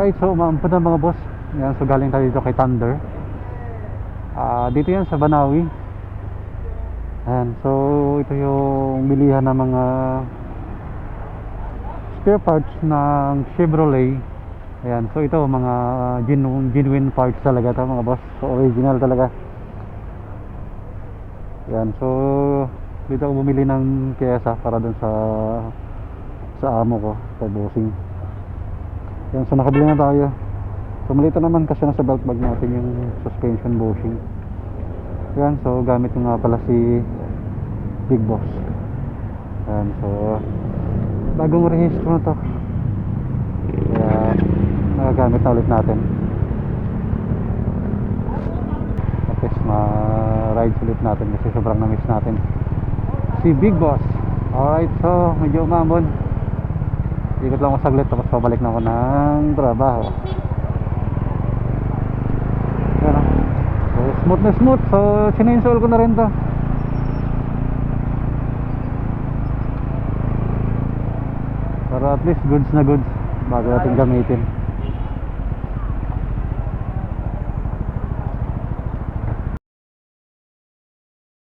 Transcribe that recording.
Alright, so umaampun na mga boss. Yan, so galing tayo dito kay Thunder. Ah, dito yan sa Banawi. Ayan, so ito yung bilihan ng mga spare parts ng Chevrolet. Ayan, so ito mga genuine, genuine parts talaga to mga boss. So original talaga. Ayan, so dito ako bumili ng pyesa para dun sa sa amo ko, sa bossing. Yan, so nakabili na tayo. So naman kasi nasa belt bag natin yung suspension bushing. Yan, so gamit nga pala si Big Boss. Yan, so bagong rehistro na to. Kaya nagagamit na ulit natin. At least ma-ride ulit natin kasi sobrang na-miss natin. Si Big Boss. Alright, so medyo umamon. Ikot lang ako saglit tapos pabalik na ako ng trabaho. Ah. So, smooth na smooth. So, sininstall ko na rin to. Para at least goods na goods bago natin gamitin.